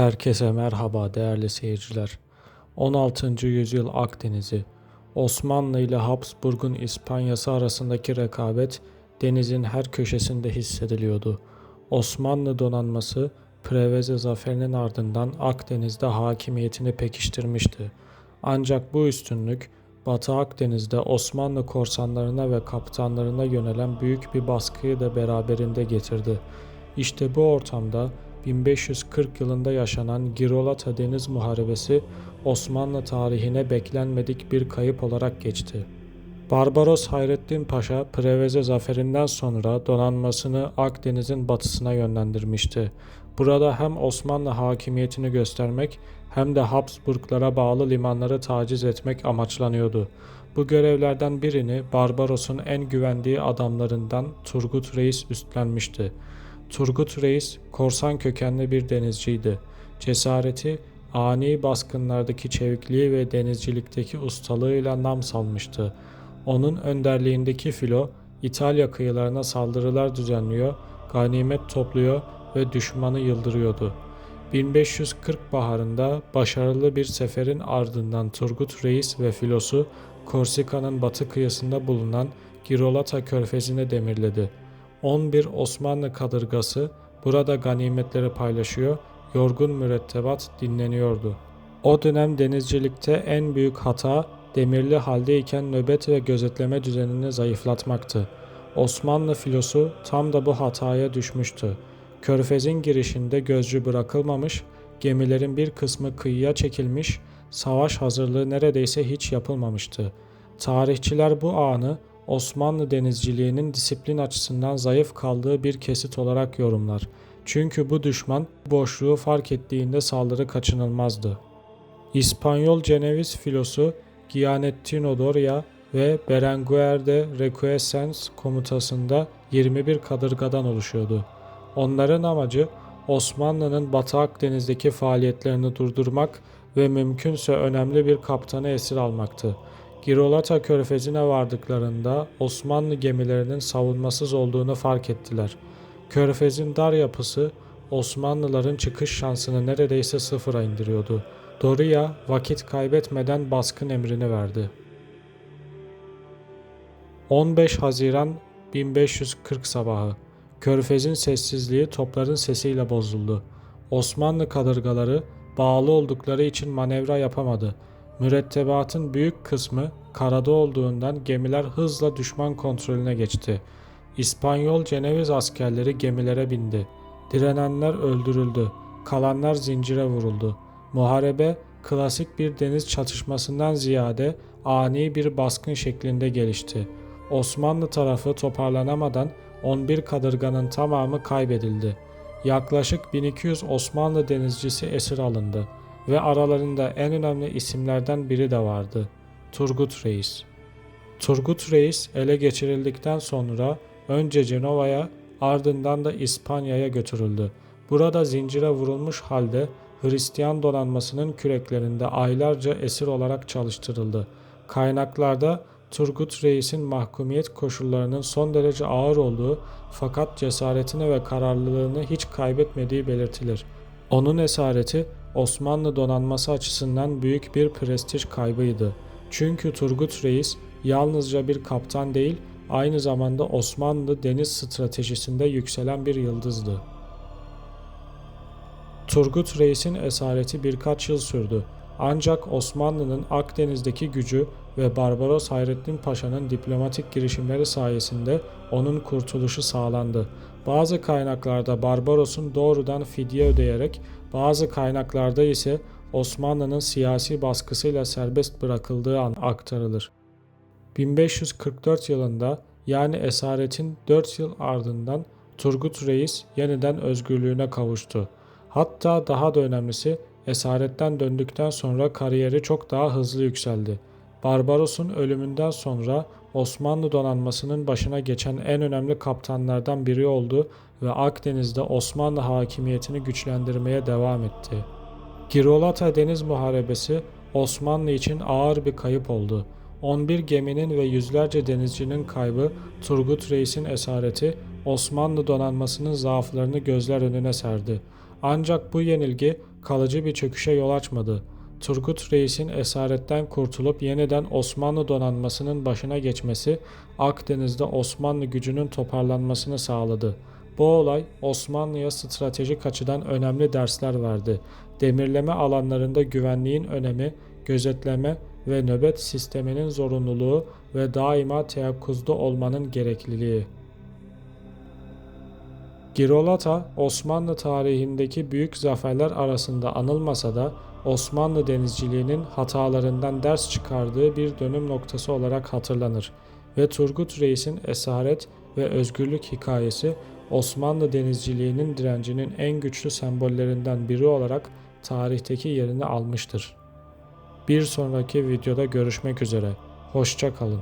Herkese merhaba değerli seyirciler. 16. yüzyıl Akdeniz'i, Osmanlı ile Habsburg'un İspanyası arasındaki rekabet denizin her köşesinde hissediliyordu. Osmanlı donanması Preveze zaferinin ardından Akdeniz'de hakimiyetini pekiştirmişti. Ancak bu üstünlük Batı Akdeniz'de Osmanlı korsanlarına ve kaptanlarına yönelen büyük bir baskıyı da beraberinde getirdi. İşte bu ortamda 1540 yılında yaşanan Girolata Deniz Muharebesi Osmanlı tarihine beklenmedik bir kayıp olarak geçti. Barbaros Hayrettin Paşa Preveze zaferinden sonra donanmasını Akdeniz'in batısına yönlendirmişti. Burada hem Osmanlı hakimiyetini göstermek hem de Habsburglara bağlı limanları taciz etmek amaçlanıyordu. Bu görevlerden birini Barbaros'un en güvendiği adamlarından Turgut Reis üstlenmişti. Turgut Reis korsan kökenli bir denizciydi. Cesareti, ani baskınlardaki çevikliği ve denizcilikteki ustalığıyla nam salmıştı. Onun önderliğindeki filo İtalya kıyılarına saldırılar düzenliyor, ganimet topluyor ve düşmanı yıldırıyordu. 1540 baharında başarılı bir seferin ardından Turgut Reis ve filosu Korsika'nın batı kıyısında bulunan Girolata körfezine demirledi. 11 Osmanlı kadırgası burada ganimetleri paylaşıyor, yorgun mürettebat dinleniyordu. O dönem denizcilikte en büyük hata demirli haldeyken nöbet ve gözetleme düzenini zayıflatmaktı. Osmanlı filosu tam da bu hataya düşmüştü. Körfezin girişinde gözcü bırakılmamış, gemilerin bir kısmı kıyıya çekilmiş, savaş hazırlığı neredeyse hiç yapılmamıştı. Tarihçiler bu anı Osmanlı denizciliğinin disiplin açısından zayıf kaldığı bir kesit olarak yorumlar. Çünkü bu düşman boşluğu fark ettiğinde saldırı kaçınılmazdı. İspanyol Ceneviz filosu Gianettino Doria ve Berenguer de Requesens komutasında 21 kadırgadan oluşuyordu. Onların amacı Osmanlı'nın Batı Akdeniz'deki faaliyetlerini durdurmak ve mümkünse önemli bir kaptanı esir almaktı. Girolata körfezine vardıklarında Osmanlı gemilerinin savunmasız olduğunu fark ettiler. Körfezin dar yapısı Osmanlıların çıkış şansını neredeyse sıfıra indiriyordu. Doria vakit kaybetmeden baskın emrini verdi. 15 Haziran 1540 sabahı Körfez'in sessizliği topların sesiyle bozuldu. Osmanlı kadırgaları bağlı oldukları için manevra yapamadı. Mürettebatın büyük kısmı karada olduğundan gemiler hızla düşman kontrolüne geçti. İspanyol Ceneviz askerleri gemilere bindi. Direnenler öldürüldü. Kalanlar zincire vuruldu. Muharebe klasik bir deniz çatışmasından ziyade ani bir baskın şeklinde gelişti. Osmanlı tarafı toparlanamadan 11 kadırganın tamamı kaybedildi. Yaklaşık 1200 Osmanlı denizcisi esir alındı ve aralarında en önemli isimlerden biri de vardı. Turgut Reis. Turgut Reis ele geçirildikten sonra önce Cenova'ya ardından da İspanya'ya götürüldü. Burada zincire vurulmuş halde Hristiyan donanmasının küreklerinde aylarca esir olarak çalıştırıldı. Kaynaklarda Turgut Reis'in mahkumiyet koşullarının son derece ağır olduğu fakat cesaretini ve kararlılığını hiç kaybetmediği belirtilir. Onun esareti Osmanlı donanması açısından büyük bir prestij kaybıydı. Çünkü Turgut Reis yalnızca bir kaptan değil, aynı zamanda Osmanlı deniz stratejisinde yükselen bir yıldızdı. Turgut Reis'in esareti birkaç yıl sürdü. Ancak Osmanlı'nın Akdeniz'deki gücü ve Barbaros Hayrettin Paşa'nın diplomatik girişimleri sayesinde onun kurtuluşu sağlandı. Bazı kaynaklarda Barbaros'un doğrudan fidye ödeyerek, bazı kaynaklarda ise Osmanlı'nın siyasi baskısıyla serbest bırakıldığı an aktarılır. 1544 yılında yani esaretin 4 yıl ardından Turgut Reis yeniden özgürlüğüne kavuştu. Hatta daha da önemlisi esaretten döndükten sonra kariyeri çok daha hızlı yükseldi. Barbaros'un ölümünden sonra Osmanlı donanmasının başına geçen en önemli kaptanlardan biri oldu ve Akdeniz'de Osmanlı hakimiyetini güçlendirmeye devam etti. Girolata Deniz Muharebesi Osmanlı için ağır bir kayıp oldu. 11 geminin ve yüzlerce denizcinin kaybı Turgut Reis'in esareti Osmanlı donanmasının zaaflarını gözler önüne serdi. Ancak bu yenilgi kalıcı bir çöküşe yol açmadı. Turgut Reis'in esaretten kurtulup yeniden Osmanlı donanmasının başına geçmesi Akdeniz'de Osmanlı gücünün toparlanmasını sağladı. Bu olay Osmanlı'ya stratejik açıdan önemli dersler verdi. Demirleme alanlarında güvenliğin önemi, gözetleme ve nöbet sisteminin zorunluluğu ve daima teyakkuzda olmanın gerekliliği. Girolata, Osmanlı tarihindeki büyük zaferler arasında anılmasa da Osmanlı denizciliğinin hatalarından ders çıkardığı bir dönüm noktası olarak hatırlanır ve Turgut Reis'in esaret ve özgürlük hikayesi Osmanlı denizciliğinin direncinin en güçlü sembollerinden biri olarak tarihteki yerini almıştır. Bir sonraki videoda görüşmek üzere. Hoşça kalın.